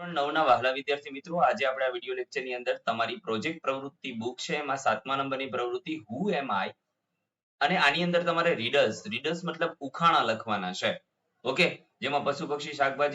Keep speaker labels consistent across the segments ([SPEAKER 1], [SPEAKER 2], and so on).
[SPEAKER 1] શાકભાજી,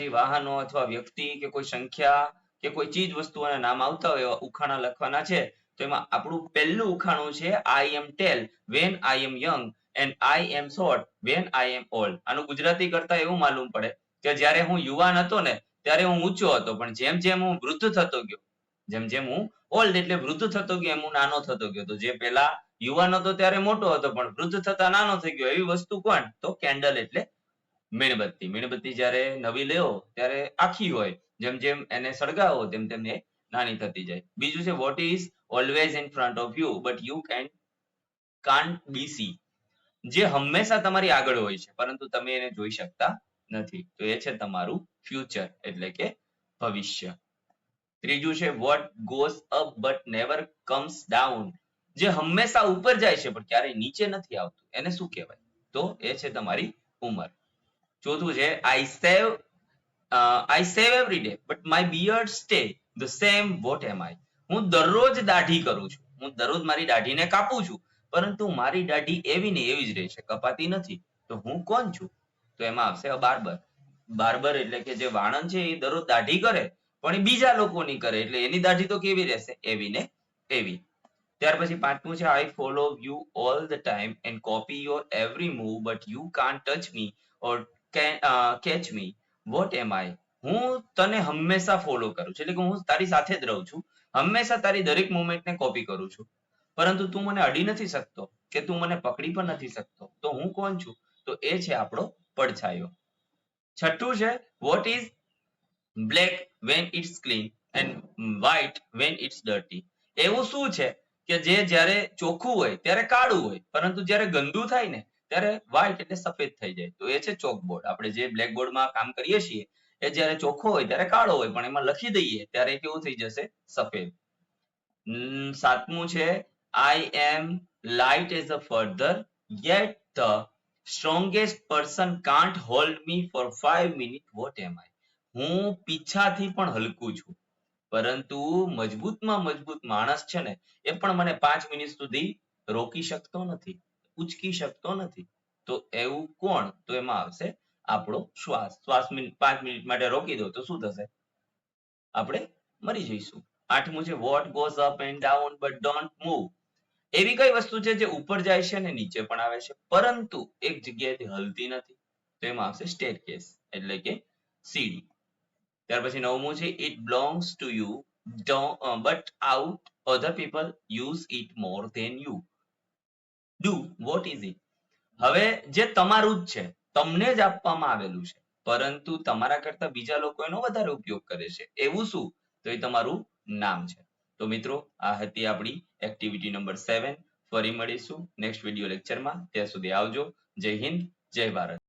[SPEAKER 1] વાહનો અથવા વ્યક્તિ કે કોઈ સંખ્યા કે કોઈ ચીજ વસ્તુઓના નામ આવતા હોય એવા ઉખાણા લખવાના છે. તો એમાં આપણું પહેલું ઉખાણું છે I am tall when I am young and I am short when I am old આનું ગુજરાતી કરતા એવું માલુમ પડે કે જ્યારે હું યુવાન હતો ને ત્યારે હું ઊંચો હતો, પણ જેમ જેમ હું વૃદ્ધ થતો ગયો, જેમ જેમ હું ઓલ્ડ એટલે વૃદ્ધ થતો ગયો, એમ હું નાનો થતો ગયો તો જે પેલા યુવાન હતો ત્યારે મોટો હતો, પણ વૃદ્ધ થતા નાનો થઈ ગયો. એવી વસ્તુ કોણ? તો કેન્ડલ એટલે મીણબત્તી. મીણબત્તી જ્યારે નવી લેવો ત્યારે આખી હોય. જેમ જેમ એને સળગાવો, તેમ તેમ એ નાની થતી જાય. બીજું છે what is always in front of you but you can can't be seen જે હંમેશા તમારી આગળ હોય છે, પરંતુ તમે એને જોઈ શકતા નથી. તો એ છે તમારું ફ્યુચર એટલે કે ભવિષ્ય. ત્રીજું છે what goes up but never comes down જે હંમેશા ઉપર જાય છે પણ ક્યારેય નીચે નથી આવતું. એને શું કહેવાય? તો એ છે તમારી ઉંમર. ચોથું છે I shave I shave every day but my beard stay the same what am I હું દરરોજ દાઢી કરું છું. હું દરરોજ મારી દાઢીને કાપું છું. પરંતુ મારી દાઢી એવી ને એવી જ રહેશે કપાતી નથી. તો હું કોણ છું? તો એમાં આવશે બાર્બર બાર્બર એટલે કે જે વાણંદ છે એ દરરોજ દાઢી કરે, પણ એ બીજા લોકોની કરે, એટલે એની દાઢી તો કેવી રહેશે? એવી ને એવી. ત્યાર પછી પાંચમું છે I follow you all the time and copy your every move but you can't touch me or catch me what am I હું તને હંમેશા ફોલો કરું છું. એટલે કે હું તારી સાથે જ રહું છું. હંમેશા તારી દરેક મુવમેન્ટને કોપી કરું છું. પરંતુ તું મને અડી નથી શકતો કે તું મને પકડી પણ નથી શકતો. તો હું કોણ છું? તો એ છે આપણો પડછાયો. છઠ્ઠું છે what is black when it's clean and white when it's dirty એવું શું છે કે જે જ્યારે ચોખ્ખું હોય, ત્યારે કાળું હોય, પરંતુ જ્યારે ગંદુ થાય ને, ત્યારે વ્હાઇટ એટલે સફેદ થઈ જાય. તો એ છે ચોકબોર્ડ આપણે જે બ્લેકબોર્ડમાં કામ કરીએ છીએ, એ જ્યારે ચોખ્ખો હોય, ત્યારે કાળો હોય, પણ એમાં લખી દઈએ, ત્યારે કેવું થઈ જશે? સફેદ. સાતમું છે I am light as a feather get the strongest person can't hold me for five minute what am I હું પીછાથી પણ હલકું છું. પરંતુ મજબૂતમાં મજબૂત માણસ છે ને, એ પણ મને પાંચ મિનિટ સુધી રોકી શકતો નથી, ઉચકી શકતો નથી. તો એવું કોણ? તો એમાં આવશે આપણો શ્વાસ. શ્વાસ પાંચ મિનિટ માટે રોકી દો તો શું થશે? આપણે મરી જઈશું. આઠમું છે what goes up and down but don't move? એવી કઈ વસ્તુ છે જે ઉપર જાય છે અને નીચે પણ આવે છે? પરંતુ એક જગ્યાએથી હલતી નથી. તો એમાં આવશે staircase એટલે કે સીડી. ત્યાર પછી નવમું છે it belongs to you but out other people use it more than you do what is it હવે જે તમારું જ છે, તમને જ આપવામાં આવેલું છે, પરંતુ તમારા કરતા બીજા લોકો એનો વધારે ઉપયોગ કરે છે. એવું શું? તો એ તમારું નામ છે. તો મિત્રો, આ હતી આપણી એક્ટિવિટી નંબર સેવન ફરી મળીશું નેક્સ્ટ વીડિયો લેક્ચરમાં ત્યાં સુધી આવજો. જય હિન્દ, જય ભારત.